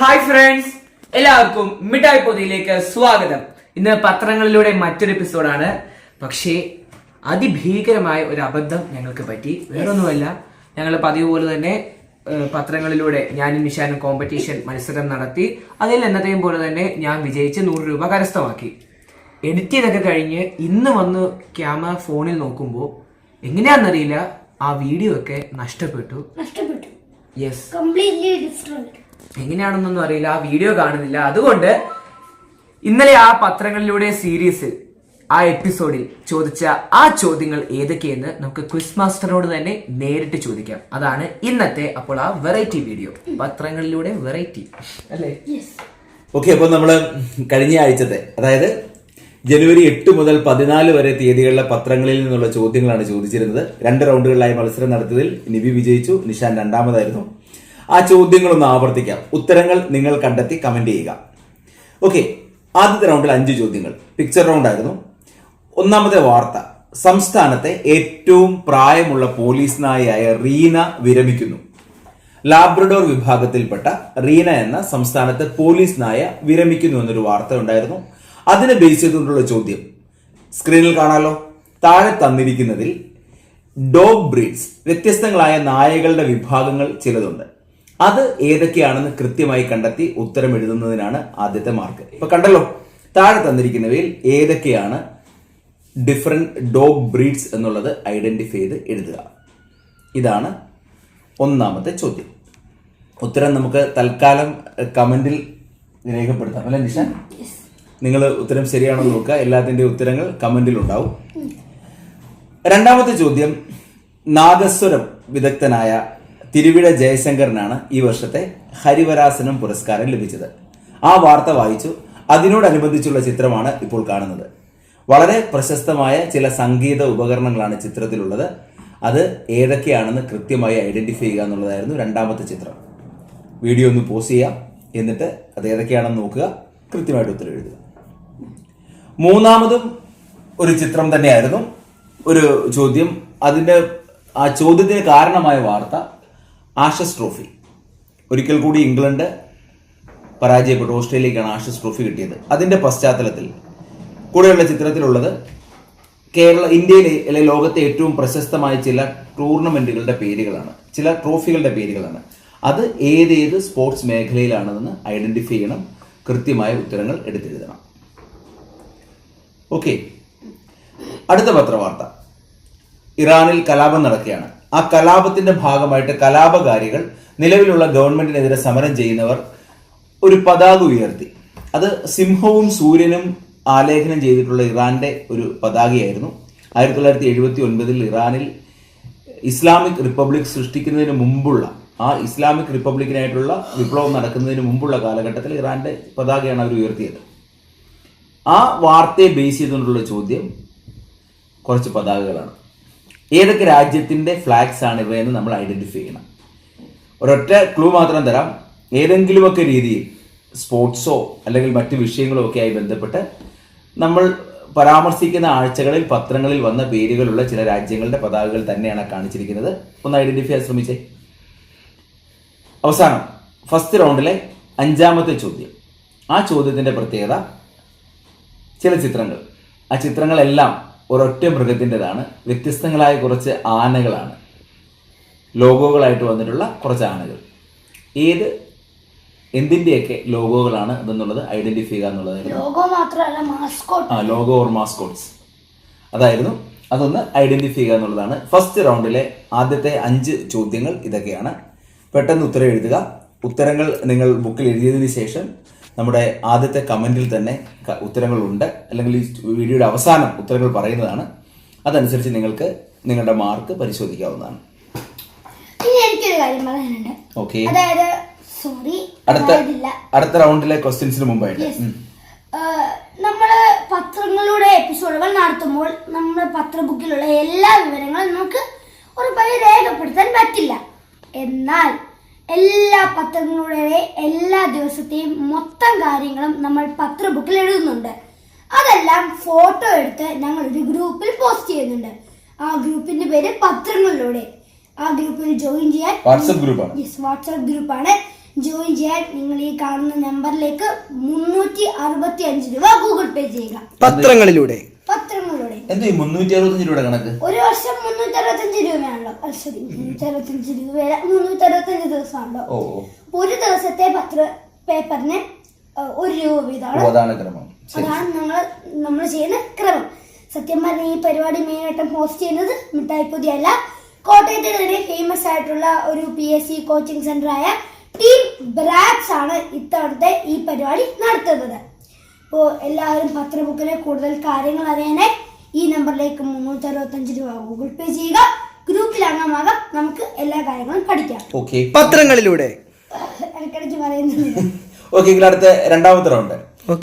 Hi friends എല്ലാവർക്കും മിഠായി പൊതിയിലേക്ക് സ്വാഗതം. ഇന്ന് പത്രങ്ങളിലൂടെ മറ്റൊരു എപ്പിസോഡാണ് പക്ഷേ അതിഭീകരമായ ഒരു അബദ്ധം ഞങ്ങൾക്ക് പറ്റി. വേറൊന്നുമല്ല ഞങ്ങൾ പതിവ് പോലെ തന്നെ പത്രങ്ങളിലൂടെ ഞാനും നിഷാനും കോമ്പറ്റീഷൻ മത്സരം നടത്തി. അതിൽ എന്നത്തെയും പോലെ തന്നെ ഞാൻ വിജയിച്ച് നൂറ് രൂപ കരസ്ഥമാക്കി. എഡിറ്റ് ചെയ്തൊക്കെ കഴിഞ്ഞ് ഇന്ന് വന്ന് ക്യാമറ ഫോണിൽ നോക്കുമ്പോൾ എങ്ങനെയാണെന്നറിയില്ല ആ വീഡിയോ ഒക്കെ നഷ്ടപ്പെട്ടു. നഷ്ടപ്പെട്ടു. യെസ് കംപ്ലീറ്റ്ലി ഡിഫറെന്റ് എങ്ങനെയാണെന്നൊന്നും അറിയില്ല ആ വീഡിയോ കാണുന്നില്ല. അതുകൊണ്ട് ഇന്നലെ ആ പത്രങ്ങളിലൂടെ സീരീസിൽ ആ എപ്പിസോഡിൽ ചോദിച്ച ആ ചോദ്യങ്ങൾ ഏതൊക്കെയെന്ന് നമുക്ക് ക്വിസ് മാസ്റ്ററോട് തന്നെ നേരിട്ട് ചോദിക്കാം. അതാണ് ഇന്നത്തെ അപ്പോൾ ആ വെറൈറ്റി വീഡിയോ പത്രങ്ങളിലൂടെ വെറൈറ്റി അല്ലേ? യെസ് ഓക്കെ അപ്പോൾ നമ്മൾ കഴിഞ്ഞ ആഴ്ചത്തെ അതായത് ജനുവരി എട്ട് മുതൽ പതിനാല് വരെ തീയതികളിലെ പത്രങ്ങളിൽ നിന്നുള്ള ചോദ്യങ്ങളാണ് ചോദിച്ചിരുന്നത്. രണ്ട് റൗണ്ടുകളിലായി മത്സരം നടത്തിയതിൽ നിവി വിജയിച്ചു നിഷാൻ രണ്ടാമതായിരുന്നു. ആ ചോദ്യങ്ങളൊന്ന് ആവർത്തിക്കാം. ഉത്തരങ്ങൾ നിങ്ങൾ കണ്ടെത്തി കമന്റ് ചെയ്യുക. ഓക്കെ ആദ്യത്തെ റൗണ്ടിൽ അഞ്ച് ചോദ്യങ്ങൾ. പിക്ചർ റൗണ്ട് ആയിരുന്നു. ഒന്നാമത്തെ വാർത്ത. സംസ്ഥാനത്തെ ഏറ്റവും പ്രായമുള്ള പോലീസ് നായയായ റീന വിരമിക്കുന്നു. ലാബ്രഡോർ വിഭാഗത്തിൽപ്പെട്ട റീന എന്ന സംസ്ഥാനത്തെ പോലീസ് നായ വിരമിക്കുന്നു എന്നൊരു വാർത്ത ഉണ്ടായിരുന്നു. അതിനെ ബേസ് ചെയ്തുകൊണ്ടുള്ള ചോദ്യം. സ്ക്രീനിൽ കാണാലോ. താഴെ തന്നിരിക്കുന്നതിൽ ഡോഗ് ബ്രീഡ്സ് വ്യത്യസ്തങ്ങളായ നായകളുടെ വിഭാഗങ്ങൾ ചിലതുണ്ട്. അത് ഏതൊക്കെയാണെന്ന് കൃത്യമായി കണ്ടെത്തി ഉത്തരം എഴുതുന്നതിനാണ് ആദ്യത്തെ മാർക്ക്. ഇപ്പൊ കണ്ടല്ലോ താഴെ തന്നിരിക്കുന്നവയിൽ ഏതൊക്കെയാണ് ഡിഫറെന്റ് ഡോഗ് ബ്രീഡ്സ് എന്നുള്ളത് ഐഡന്റിഫൈ ചെയ്ത് എഴുതുക. ഇതാണ് ഒന്നാമത്തെ ചോദ്യം. ഉത്തരം നമുക്ക് തൽക്കാലം കമന്റിൽ രേഖപ്പെടുത്താം. അല്ലെ നിഷ നിങ്ങൾ ഉത്തരം ശരിയാണോ നോക്കുക. എല്ലാത്തിന്റെ ഉത്തരങ്ങൾ കമന്റിൽ ഉണ്ടാവും. രണ്ടാമത്തെ ചോദ്യം നാഗസ്വരം വിദഗ്ധനായ തിരുവിഴ ജയശങ്കറിനാണ് ഈ വർഷത്തെ ഹരിവരാസനം പുരസ്കാരം ലഭിച്ചത്. ആ വാർത്ത വായിച്ചു. അതിനോടനുബന്ധിച്ചുള്ള ചിത്രമാണ് ഇപ്പോൾ കാണുന്നത്. വളരെ പ്രശസ്തമായ ചില സംഗീത ഉപകരണങ്ങളാണ് ചിത്രത്തിലുള്ളത്. അത് ഏതൊക്കെയാണെന്ന് കൃത്യമായി ഐഡന്റിഫൈ ചെയ്യുക എന്നുള്ളതായിരുന്നു രണ്ടാമത്തെ ചിത്രം. വീഡിയോ ഒന്ന് പോസ് ചെയ്യാം. എന്നിട്ട് അത് ഏതൊക്കെയാണെന്ന് നോക്കുക. കൃത്യമായിട്ട് ഉത്തരം എഴുതുക. മൂന്നാമതും ഒരു ചിത്രം തന്നെയായിരുന്നു. ഒരു ചോദ്യം. അതിന്റെ ആ ചോദ്യത്തിന് കാരണമായ വാർത്ത ആഷസ് ട്രോഫി. ഒരിക്കൽ കൂടി ഇംഗ്ലണ്ട് പരാജയപ്പെട്ടു. ഓസ്ട്രേലിയക്കാണ് ആഷസ് ട്രോഫി കിട്ടിയത്. അതിന്റെ പശ്ചാത്തലത്തിൽ കൂടെയുള്ള ചിത്രത്തിലുള്ളത് കേരള ഇന്ത്യയിലെ അല്ലെങ്കിൽ ലോകത്തെ ഏറ്റവും പ്രശസ്തമായ ചില ടൂർണമെന്റുകളുടെ പേരുകളാണ്. ചില ട്രോഫികളുടെ പേരുകളാണ്. അത് ഏതേത് സ്പോർട്സ് മേഖലയിലാണെന്ന് ഐഡന്റിഫൈ ചെയ്യണം. കൃത്യമായ ഉത്തരങ്ങൾ എടുത്തെഴുതണം. ഓക്കെ. അടുത്ത പത്രവാർത്ത. ഇറാനിൽ കലാപം നടക്കുകയാണ്. ആ കലാപത്തിന്റെ ഭാഗമായിട്ട് കലാപകാരികൾ നിലവിലുള്ള ഗവൺമെന്റിനെതിരെ സമരം ചെയ്യുന്നവർ ഒരു പതാക ഉയർത്തി. അത് സിംഹവും സൂര്യനും ആലേഖനം ചെയ്തിട്ടുള്ള ഇറാന്റെ ഒരു പതാകയായിരുന്നു. ആയിരത്തി തൊള്ളായിരത്തി എഴുപത്തി ഒൻപതിൽ ഇറാനിൽ ഇസ്ലാമിക് റിപ്പബ്ലിക് സൃഷ്ടിക്കുന്നതിന് മുമ്പുള്ള ആ ഇസ്ലാമിക് റിപ്പബ്ലിക്കിനായിട്ടുള്ള വിപ്ലവം നടക്കുന്നതിന് മുമ്പുള്ള കാലഘട്ടത്തിൽ ഇറാന്റെ പതാകയാണ് അവർ ഉയർത്തിയത്. ആ വാർത്തയെ ബേസ് ചെയ്തുകൊണ്ടുള്ള ചോദ്യം കുറച്ച് പതാകകളാണ്. ഏതൊക്കെ രാജ്യത്തിന്റെ ഫ്ലാഗ്സ് ആണ് ഇവയെന്ന് നമ്മൾ ഐഡന്റിഫൈ ചെയ്യണം. ഒരൊറ്റ ക്ലൂ മാത്രം തരാം. ഏതെങ്കിലുമൊക്കെ രീതിയിൽ സ്പോർട്സോ അല്ലെങ്കിൽ മറ്റു വിഷയങ്ങളോ ഒക്കെ ആയി ബന്ധപ്പെട്ട് നമ്മൾ പരാമർശിക്കുന്ന ആഴ്ചകളിൽ പത്രങ്ങളിൽ വന്ന പേരുകളുള്ള ചില രാജ്യങ്ങളുടെ പതാകകൾ തന്നെയാണ് കാണിച്ചിരിക്കുന്നത്. ഒന്ന് ഐഡന്റിഫൈ ചെയ്യാൻ ശ്രമിച്ചേ. അവസാനം ഫസ്റ്റ് റൗണ്ടിലെ അഞ്ചാമത്തെ ചോദ്യം. ആ ചോദ്യത്തിന്റെ പ്രത്യേകത ചില ചിത്രങ്ങൾ. ആ ചിത്രങ്ങളെല്ലാം ഒരൊറ്റ മൃഗത്തിന്റെതാണ്. വ്യത്യസ്തങ്ങളായ കുറച്ച് ആനകളാണ്. ലോഗോകളായിട്ട് വന്നിട്ടുള്ള കുറച്ച് ആനകൾ. ഏത് എന്തിന്റെയൊക്കെ ലോഗോകളാണ് ഇതെന്നുള്ളത് ഐഡന്റിഫൈ ചെയ്യുക എന്നുള്ളത് ലോഗോ മാത്രമല്ല മാസ്കോട്ട്. ആ ലോഗോ ഓർ മാസ്കോട്ട്സ് അതായിരുന്നു അതൊന്ന് ഐഡന്റിഫൈ ചെയ്യുക എന്നുള്ളതാണ്. ഫസ്റ്റ് റൗണ്ടിലെ ആദ്യത്തെ അഞ്ച് ചോദ്യങ്ങൾ ഇതൊക്കെയാണ്. പെട്ടെന്ന് ഉത്തരം എഴുതുക. ഉത്തരങ്ങൾ നിങ്ങൾ ബുക്കിൽ എഴുതിയതിനു ശേഷം നമ്മുടെ ആദ്യത്തെ കമന്റിൽ തന്നെ ഉത്തരങ്ങളുണ്ട്. അല്ലെങ്കിൽ ഈ വീഡിയോയുടെ അവസാനം ഉത്തരങ്ങൾ പറയുന്നതാണ്. അതനുസരിച്ച് നിങ്ങൾക്ക് നിങ്ങളുടെ മാർക്ക് പരിശോധിക്കാവുന്നതാണ്. എനിക്കൊരു കാര്യം പറയാനുണ്ട്. ഓക്കെ അതായത് സോറി അടുത്ത അടുത്ത റൗണ്ടിലെ ക്വസ്റ്റ്യൻസിന് മുമ്പായിട്ട്. നമ്മൾ പത്രങ്ങളുടെ എപ്പിസോഡുകൾ നടത്തുമ്പോൾ നമ്മുടെ പത്രബുക്കിലുള്ള എല്ലാ വിവരങ്ങളും നമുക്ക് ഉറപ്പായി രേഖപ്പെടുത്താൻ പറ്റില്ല. എന്നാൽ എല്ലാ പത്രങ്ങളുടെ എല്ലാ ദിവസത്തെയും മൊത്തം കാര്യങ്ങളും നമ്മൾ പത്ര ബുക്കിൽ എഴുതുന്നുണ്ട്. അതെല്ലാം ഫോട്ടോ എടുത്ത് ഞങ്ങൾ ഒരു ഗ്രൂപ്പിൽ പോസ്റ്റ് ചെയ്യുന്നുണ്ട്. ആ ഗ്രൂപ്പിന്റെ പേര് പത്രങ്ങളിലൂടെ. ആ ഗ്രൂപ്പിൽ ജോയിൻ ചെയ്യാൻ വാട്സപ്പ് ഗ്രൂപ്പാണ്. യെസ് വാട്സാപ്പ് ഗ്രൂപ്പാണ്. ജോയിൻ ചെയ്യാൻ നിങ്ങൾ ഈ കാണുന്ന നമ്പറിലേക്ക് മുന്നൂറ്റി അറുപത്തി അഞ്ച് രൂപ ഗൂഗിൾ പേ ചെയ്യുക. പത്രങ്ങളിലൂടെ പത്രങ്ങളിലൂടെ. എന്തോ ഈ മുന്നൂറ്റി അറുപത്തഞ്ച് രൂപയുടെ കണക്ക്? ഒരു വർഷം മുന്നൂറ്റി അറുപത്തഞ്ച് രൂപയാണല്ലോ ശരി മുന്നൂറ്റി അറുപത്തഞ്ച് രൂപ മുന്നൂറ്റി അറുപത്തഞ്ച് ദിവസമാണല്ലോ. ഓ. ഒരു ദിവസത്തെ പത്ര പേപ്പറിന് ഒരു രൂപ വീതമാണ്. അതാണ് ക്രമം. അതാണ് നമ്മൾ നമ്മൾ ചെയ്യുന്ന ക്രമം. സത്യം പറഞ്ഞ ഈ പരിപാടി മെയിനായിട്ടും ഹോസ്റ്റ് ചെയ്യുന്നത് മിഠായി പുതിയല്ല. കോട്ടയത്തെ തന്നെ ഫേമസ് ആയിട്ടുള്ള ഒരു P S C coaching centre ആയ ടീം ബ്രാക്സ് ആണ് ഇത്തവണത്തെ ഈ പരിപാടി നടത്തുന്നത്. അപ്പോൾ എല്ലാവരും പത്രബുക്കിലെ കൂടുതൽ കാര്യങ്ങൾ അറിയാനായി ഈ നമ്പറിലേക്ക് മുന്നൂറ്റി അറുപത്തഞ്ച് രൂപ ഗൂഗിൾ പേ ചെയ്യുക. ഗ്രൂപ്പിൽ അംഗമാകാം. നമുക്ക് എല്ലാ കാര്യങ്ങളും പഠിക്കാം. ഓക്കെ. പത്രങ്ങളിലൂടെ. ഇടയ്ക്കിടയ്ക്ക് ഓക്കെ എങ്കിൽ അടുത്ത രണ്ടാമത്തെ റൗണ്ട്.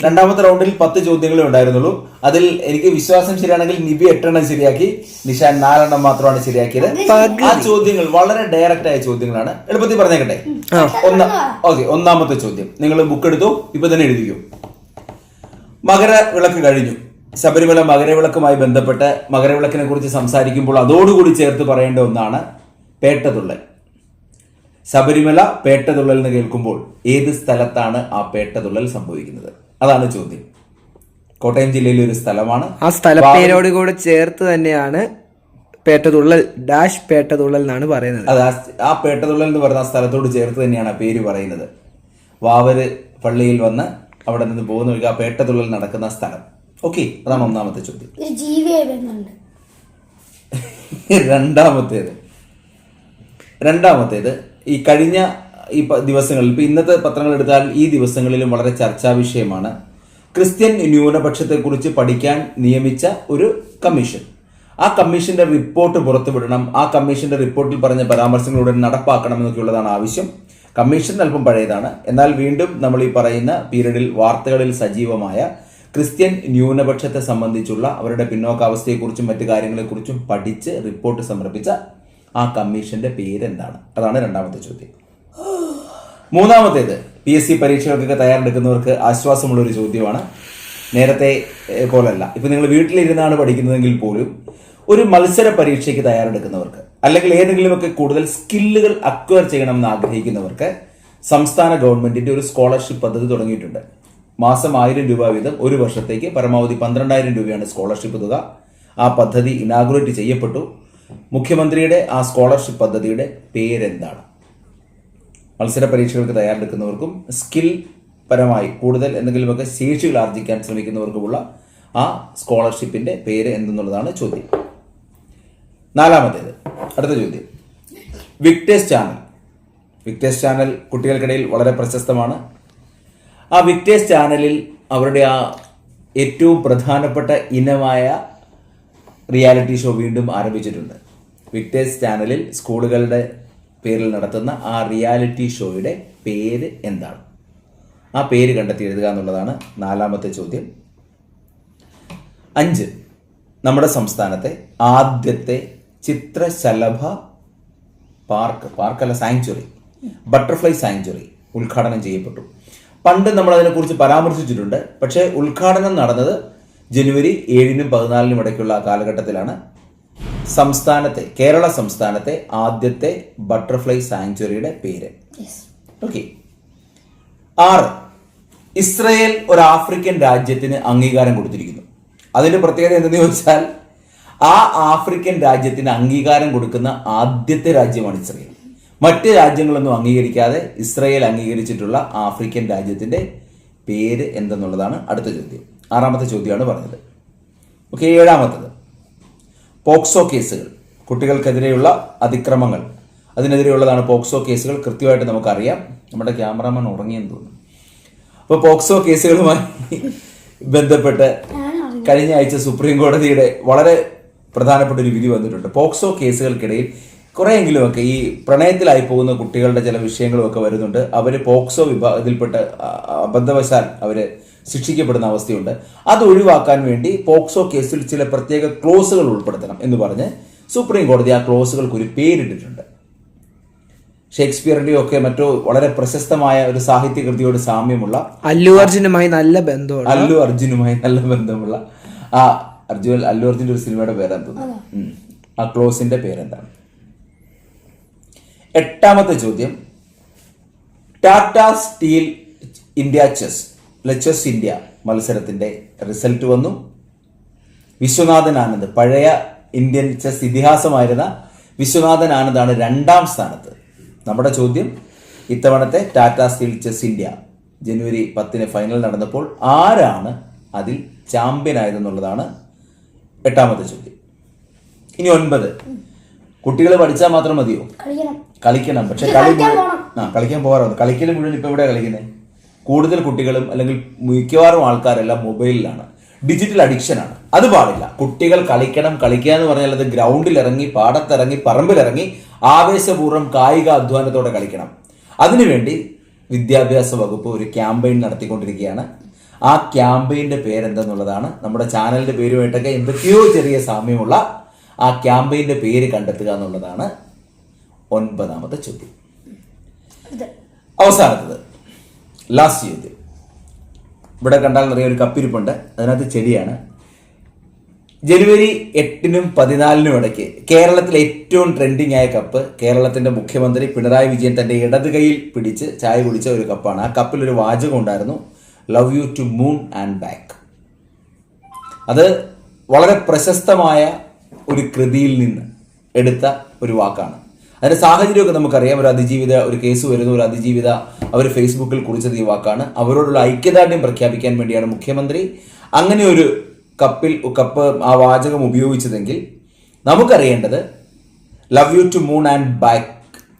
രണ്ടാമത്തെ റൗണ്ടിൽ പത്ത് ചോദ്യങ്ങളേ ഉണ്ടായിരുന്നുള്ളൂ. അതിൽ എനിക്ക് വിശ്വാസം ശരിയാണെങ്കിൽ നിബി എട്ടെണ്ണം ശരിയാക്കി നിഷാൻ നാലെണ്ണം മാത്രമാണ് ശരിയാക്കിയത്. ആ ചോദ്യങ്ങൾ വളരെ ഡയറക്റ്റ് ആയ ചോദ്യങ്ങളാണ്. എളുപ്പത്തിൽ പറഞ്ഞേക്കട്ടെ. ഒന്നാം ഓക്കെ ഒന്നാമത്തെ ചോദ്യം. നിങ്ങൾ ബുക്ക് എടുത്തു? ഇപ്പൊ തന്നെ എഴുതിക്കൂ. മകര വിളക്ക് കഴിഞ്ഞു. ശബരിമല മകരവിളക്കുമായി ബന്ധപ്പെട്ട് മകരവിളക്കിനെ കുറിച്ച് സംസാരിക്കുമ്പോൾ അതോടുകൂടി ചേർത്ത് പറയേണ്ട ഒന്നാണ് പേട്ടതുള്ളൽ. ശബരിമല പേട്ടതുള്ളൽ എന്ന് കേൾക്കുമ്പോൾ ഏത് സ്ഥലത്താണ് ആ പേട്ടതുള്ളൽ സംഭവിക്കുന്നത്? അതാണ് ചോദ്യം. കോട്ടയം ജില്ലയിലെ ഒരു സ്ഥലമാണ്. ആ സ്ഥലപ്പേരോട് കൂടെ ചേർത്ത് തന്നെയാണ് പേട്ടതുള്ളൽ ഡാഷ് പേട്ടതുള്ളൽ എന്നാണ് പറയുന്നത്. അത് ആ പേട്ടതുള്ളൽ എന്ന് പറയുന്ന ആ സ്ഥലത്തോട് ചേർത്ത് തന്നെയാണ് ആ പേര് പറയുന്നത്. വാവര് പള്ളിയിൽ വന്ന് അവിടെ നിന്ന് പോകുന്ന ആ പേട്ടതുള്ളൽ നടക്കുന്ന സ്ഥലം. ഓക്കെ അതാണ് ഒന്നാമത്തെ ചോദ്യം. ഒരു ജീവിയായി വരുന്നുണ്ട് രണ്ടാമത്തേത്. രണ്ടാമത്തേത് ഈ കഴിഞ്ഞ ഈ ദിവസങ്ങളിൽ ഇപ്പൊ ഇന്നത്തെ പത്രങ്ങൾ എടുത്താൽ ഈ ദിവസങ്ങളിലും വളരെ ചർച്ചാ വിഷയമാണ്. ക്രിസ്ത്യൻ ന്യൂനപക്ഷത്തെക്കുറിച്ച് പഠിക്കാൻ നിയമിച്ച ഒരു കമ്മീഷൻ. ആ കമ്മീഷന്റെ റിപ്പോർട്ട് പുറത്തുവിടണം. ആ കമ്മീഷന്റെ റിപ്പോർട്ടിൽ പറഞ്ഞ പരാമർശങ്ങൾ ഉടൻ നടപ്പാക്കണം എന്നൊക്കെയുള്ളതാണ് ആവശ്യം. കമ്മീഷൻ അല്പം പഴയതാണ്. എന്നാൽ വീണ്ടും നമ്മൾ ഈ പറയുന്ന പീരീഡിൽ വാർത്തകളിൽ സജീവമായ ക്രിസ്ത്യൻ ന്യൂനപക്ഷത്തെ സംബന്ധിച്ചുള്ള അവരുടെ പിന്നോക്കാവസ്ഥയെക്കുറിച്ചും മറ്റു കാര്യങ്ങളെക്കുറിച്ചും പഠിച്ച് റിപ്പോർട്ട് സമർപ്പിച്ച ആ കമ്മീഷന്റെ പേരെന്താണ്? അതാണ് രണ്ടാമത്തെ ചോദ്യം. മൂന്നാമത്തേത് പി എസ് സി പരീക്ഷകൾക്കൊക്കെ തയ്യാറെടുക്കുന്നവർക്ക് ആശ്വാസമുള്ള ഒരു ചോദ്യമാണ്. നേരത്തെ പോലല്ല. ഇപ്പൊ നിങ്ങൾ വീട്ടിലിരുന്നാണ് പഠിക്കുന്നതെങ്കിൽ പോലും ഒരു മത്സര പരീക്ഷയ്ക്ക് തയ്യാറെടുക്കുന്നവർക്ക് അല്ലെങ്കിൽ ഏതെങ്കിലുമൊക്കെ കൂടുതൽ സ്കില്ലുകൾ അക്വയർ ചെയ്യണമെന്ന് ആഗ്രഹിക്കുന്നവർക്ക് സംസ്ഥാന ഗവൺമെന്റിന്റെ ഒരു സ്കോളർഷിപ്പ് പദ്ധതി തുടങ്ങിയിട്ടുണ്ട്. മാസം ആയിരം രൂപ വീതം ഒരു വർഷത്തേക്ക് പരമാവധി പന്ത്രണ്ടായിരം രൂപയാണ് സ്കോളർഷിപ്പ് തുക. ആ പദ്ധതി ഇനാഗുറേറ്റ് ചെയ്യപ്പെട്ടു. മുഖ്യമന്ത്രിയുടെ ആ സ്കോളർഷിപ്പ് പദ്ധതിയുടെ പേരെന്താണ്? മത്സര പരീക്ഷകൾക്ക് തയ്യാറെടുക്കുന്നവർക്കും സ്കിൽ പരമായി കൂടുതൽ എന്തെങ്കിലുമൊക്കെ ശേഷികൾ ആർജിക്കാൻ ശ്രമിക്കുന്നവർക്കുമുള്ള ആ സ്കോളർഷിപ്പിന്റെ പേര് എന്തെന്നുള്ളതാണ് ചോദ്യം. നാലാമത്തേത് അടുത്ത ചോദ്യം. വിക്ടേഴ്സ് ചാനൽ വിക്ടേഴ്സ് ചാനൽ കുട്ടികൾക്കിടയിൽ വളരെ പ്രശസ്തമാണ്. ആ വിക്ടേഴ്സ് ചാനലിൽ അവരുടെ ആ ഏറ്റവും പ്രധാനപ്പെട്ട ഇനമായ റിയാലിറ്റി ഷോ വീണ്ടും ആരംഭിച്ചിട്ടുണ്ട്. വിക്ടേഴ്സ് ചാനലിൽ സ്കൂളുകളുടെ പേരിൽ നടത്തുന്ന ആ റിയാലിറ്റി ഷോയുടെ പേര് എന്താണ്? ആ പേര് കണ്ടെത്തി എഴുതുക എന്നുള്ളതാണ് നാലാമത്തെ ചോദ്യം. അഞ്ച്. നമ്മുടെ സംസ്ഥാനത്തെ ആദ്യത്തെ ചിത്രശലഭ പാർക്ക് പാർക്കല്ല സാങ്ച്വറി. ബട്ടർഫ്ലൈ സാങ്ച്വറി ഉദ്ഘാടനം ചെയ്യപ്പെട്ടു. പണ്ട് നമ്മൾ അതിനെക്കുറിച്ച് പരാമർശിച്ചിട്ടുണ്ട്. പക്ഷേ ഉദ്ഘാടനം നടന്നത് ജനുവരി ഏഴിനും പതിനാലിനും ഇടയ്ക്കുള്ള കാലഘട്ടത്തിലാണ്. സംസ്ഥാനത്തെ കേരള സംസ്ഥാനത്തെ ആദ്യത്തെ ബട്ടർഫ്ലൈ സാങ്ച്വറിയുടെ പേര്. ഓക്കെ ആറ്. ഇസ്രയേൽ ഒരു ആഫ്രിക്കൻ രാജ്യത്തിന് അംഗീകാരം കൊടുത്തിരിക്കുന്നു. അതിന്റെ പ്രത്യേകത എന്തെന്ന് ചോദിച്ചാൽ ആ ആഫ്രിക്കൻ രാജ്യത്തിന് അംഗീകാരം കൊടുക്കുന്ന ആദ്യത്തെ രാജ്യമാണ് ഇസ്രയേൽ. മറ്റ് രാജ്യങ്ങളൊന്നും അംഗീകരിക്കാതെ ഇസ്രയേൽ അംഗീകരിച്ചിട്ടുള്ള ആഫ്രിക്കൻ രാജ്യത്തിന്റെ പേര് എന്തെന്നുള്ളതാണ് അടുത്ത ചോദ്യം. ആറാമത്തെ ചോദ്യമാണ് പറഞ്ഞത്. ഓക്കെ ഏഴാമത്തത്. പോക്സോ കേസുകൾ. കുട്ടികൾക്കെതിരെയുള്ള അതിക്രമങ്ങൾ. അതിനെതിരെയുള്ളതാണ് പോക്സോ കേസുകൾ. കൃത്യമായിട്ട് നമുക്കറിയാം. നമ്മുടെ ക്യാമറാമാൻ ഉറങ്ങിയെന്ന് തോന്നുന്നു. അപ്പോൾ പോക്സോ കേസുകളുമായി ബന്ധപ്പെട്ട് കഴിഞ്ഞ ആഴ്ച സുപ്രീം കോടതിയുടെ വളരെ പ്രധാനപ്പെട്ട ഒരു വിധി വന്നിട്ടുണ്ട്. പോക്സോ കേസുകൾക്കിടയിൽ കുറെയെങ്കിലുമൊക്കെ ഈ പ്രണയത്തിലായി പോകുന്ന കുട്ടികളുടെ ചില വിഷയങ്ങളുമൊക്കെ വരുന്നുണ്ട്. അവർ പോക്സോ വിഭാഗത്തിൽപ്പെട്ട് അബദ്ധവശാൽ അവർ ശിക്ഷിക്കപ്പെടുന്ന അവസ്ഥയുണ്ട്. അത് ഒഴിവാക്കാൻ വേണ്ടി പോക്സോ കേസിൽ ചില പ്രത്യേക ക്ലോസുകൾ ഉൾപ്പെടുത്തണം എന്ന് പറഞ്ഞ് സുപ്രീം കോടതി ആ ക്ലോസുകൾക്ക് ഒരു പേരിട്ടിട്ടുണ്ട്. ഷേക്സ്പിയറിന്റെയോ ഒക്കെ മറ്റോ വളരെ പ്രശസ്തമായ ഒരു സാഹിത്യകൃതിയോട് സാമ്യമുള്ള അല്ലു അർജുനുമായി നല്ല ബന്ധമുണ്ട് അല്ലു അർജുനുമായി നല്ല ബന്ധമുള്ള ആ അർജുൻ അല്ലു അർജുന്റെ ഒരു സിനിമയുടെ തോന്നുന്നു ആ ക്ലോസിന്റെ പേരെന്താണ്? എട്ടാമത്തെ ചോദ്യം. Tata steel India chess chess India മത്സരത്തിന്റെ റിസൾട്ട് വന്നു. വിശ്വനാഥൻ ആനന്ദ് പഴയ ഇന്ത്യൻ ചെസ് ഇതിഹാസമായിരുന്ന വിശ്വനാഥൻ ആനന്ദാണ് രണ്ടാം സ്ഥാനത്ത്. നമ്മുടെ ചോദ്യം ഇത്തവണത്തെ ടാറ്റ സ്റ്റീൽ ചെസ് ഇന്ത്യ ജനുവരി പത്തിന് ഫൈനൽ നടന്നപ്പോൾ ആരാണ് അതിൽ ചാമ്പ്യൻ ആയതെന്നുള്ളതാണ് എട്ടാമത്തെ ചോദ്യം. ഇനി ഒൻപത്. കുട്ടികൾ പഠിച്ചാൽ മാത്രം മതിയോ? കളിക്കണം. പക്ഷെ കളി ആ കളിക്കാൻ പോകാറുണ്ട്. കളിക്കൽ മുഴുവൻ ഇപ്പൊ എവിടെയാ കളിക്കുന്നത് കൂടുതൽ കുട്ടികളും അല്ലെങ്കിൽ മിക്കവാറും ആൾക്കാരെല്ലാം മൊബൈലിലാണ്. ഡിജിറ്റൽ അഡിക്ഷൻ ആണ്. അത് പാടില്ല. കുട്ടികൾ കളിക്കണം കളിക്കുക എന്ന് പറഞ്ഞാൽ അത് ഗ്രൗണ്ടിൽ ഇറങ്ങി പാടത്തിറങ്ങി പറമ്പിലിറങ്ങി ആവേശപൂർവം കായിക അധ്വാനത്തോടെ കളിക്കണം. അതിനുവേണ്ടി വിദ്യാഭ്യാസ വകുപ്പ് ഒരു ക്യാമ്പയിൻ നടത്തിക്കൊണ്ടിരിക്കുകയാണ്. ആ ക്യാമ്പയിന്റെ പേരെന്തെന്നുള്ളതാണ് നമ്മുടെ ചാനലിന്റെ പേരുമായിട്ടൊക്കെ എന്തൊക്കെയോ ചെറിയ സാമ്യമുള്ള ആ ക്യാമ്പയിന്റെ പേര് കണ്ടെത്തുക എന്നുള്ളതാണ് ഒൻപതാമത്തെ ചോദ്യം. അവസാനത്തത്. ലാസ്റ്റ് ചോദ്യം. ഇവിടെ കണ്ടാൽ നിറയെ ഒരു കപ്പിരിപ്പുണ്ട്. അതിനകത്ത് ചെടിയാണ്. ജനുവരി എട്ടിനും പതിനാലിനും ഇടയ്ക്ക് കേരളത്തിലെ ഏറ്റവും ട്രെൻഡിങ് ആയ കപ്പ് കേരളത്തിന്റെ മുഖ്യമന്ത്രി പിണറായി വിജയൻ തന്റെ ഇടത് കൈയിൽ പിടിച്ച് ചായ കുടിച്ച ഒരു കപ്പാണ്. ആ കപ്പിൽ ഒരു വാചകം ഉണ്ടായിരുന്നു. Love you to moon and back അത് വളരെ പ്രശസ്തമായ ഒരു കൃതിയിൽ നിന്ന് എടുത്ത ഒരു വാക്കാണ്. അതിന്റെ സാഹചര്യമൊക്കെ നമുക്കറിയാം. ഒരു അതിജീവിത ഒരു കേസ് വരുന്ന ഒരു അതിജീവിത അവർ ഫേസ്ബുക്കിൽ കുറിച്ചത് ഈ വാക്കാണ്. അവരോടുള്ള ഐക്യദാർഢ്യം പ്രഖ്യാപിക്കാൻ വേണ്ടിയാണ് മുഖ്യമന്ത്രി അങ്ങനെ ഒരു കപ്പിൽ കപ്പ് ആ വാചകം ഉപയോഗിച്ചതെങ്കിൽ നമുക്കറിയേണ്ടത് love you to moon and back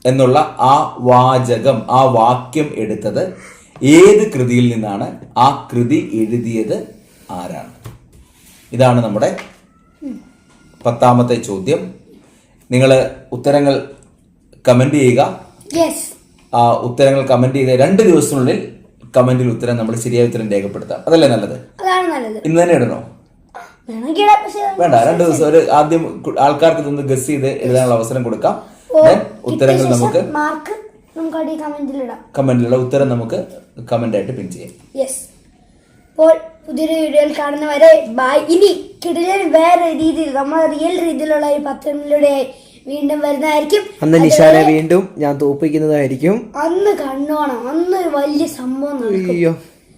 എന്നുള്ള ആ വാചകം ആ വാക്യം എടുത്തത് ഏത് കൃതിയിൽ നിന്നാണ്? ആ കൃതി എഴുതിയത് ആരാണ്? ഇതാണ് നമ്മുടെ പത്താമത്തെ ചോദ്യം. നിങ്ങൾ ഉത്തരങ്ങൾ കമന്റ് ചെയ്യുക. ആ ഉത്തരങ്ങൾ കമന്റ് ചെയ്ത രണ്ട് ദിവസത്തിനുള്ളിൽ കമന്റിൽ ഉത്തരം നമ്മൾ ശരിയായ ഉത്തരം രേഖപ്പെടുത്താം. അതല്ലേ നല്ലത്? ഇന്ന് തന്നെ ഇടണോ? വേണ്ട രണ്ട് ദിവസം. ഒരു ആദ്യം ആൾക്കാർക്ക് ഇതൊന്ന് ഗസ് ചെയ്ത് എഴുതാനുള്ള അവസരം കൊടുക്കാം. ഉത്തരങ്ങൾ നമുക്ക് കമന്റിലുള്ള ഉത്തരം നമുക്ക് കമന്റ് ആയിട്ട് പിൻ ചെയ്യാം. അപ്പോൾ പുതിയൊരു വീഡിയോയിൽ കാണുന്നവരെ ബൈ ഇനി കിടിലൻ വേറെ രീതിയിൽ നമ്മൾ റിയൽ രീതിയിലുള്ള ഈ പത്രങ്ങളിലൂടെ വീണ്ടും വരുന്നതായിരിക്കും. അന്ന് നിശാനെ വീണ്ടും ഞാൻ തോപ്പിക്കുന്നതായിരിക്കും. അന്ന് കണ്ണോണം. അന്ന് ഒരു വലിയ സംഭവം അയ്യോ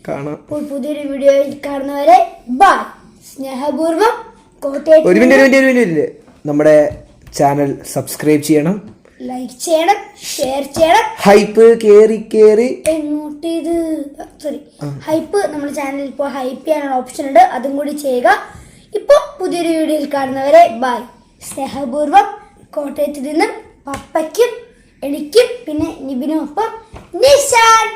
കാണാം. പുതിയൊരു വീഡിയോയിൽ കാണുന്നവരെ ബൈ സ്നേഹപൂർവം ഒരു മിനിറ്റ് ഒരു മിനിറ്റ് ഒരു മിനിറ്റ്. നമ്മുടെ ചാനൽ സബ്സ്ക്രൈബ് ചെയ്യണം. ലൈക്ക് ചെയ്യണം ഷെയർ ചെയ്യണം. ഹൈപ്പ് കേറി കേറി. എങ്ങോട്ട് ഇത് സോറി ഹൈപ്പ് നമ്മുടെ ചാനലിൽ ഇപ്പോൾ ഹൈപ്പ് ചെയ്യാനുള്ള ഓപ്ഷൻ ഉണ്ട്. അതും കൂടി ചെയ്യുക. ഇപ്പോൾ പുതിയൊരു വീഡിയോയിൽ കാണുന്നവരെ ബൈ സ്നേഹപൂർവം കോട്ടയത്ത് നിന്ന് പപ്പയ്ക്കും എനിക്കും പിന്നെ നിബിനും ഒപ്പം നിശാൻ.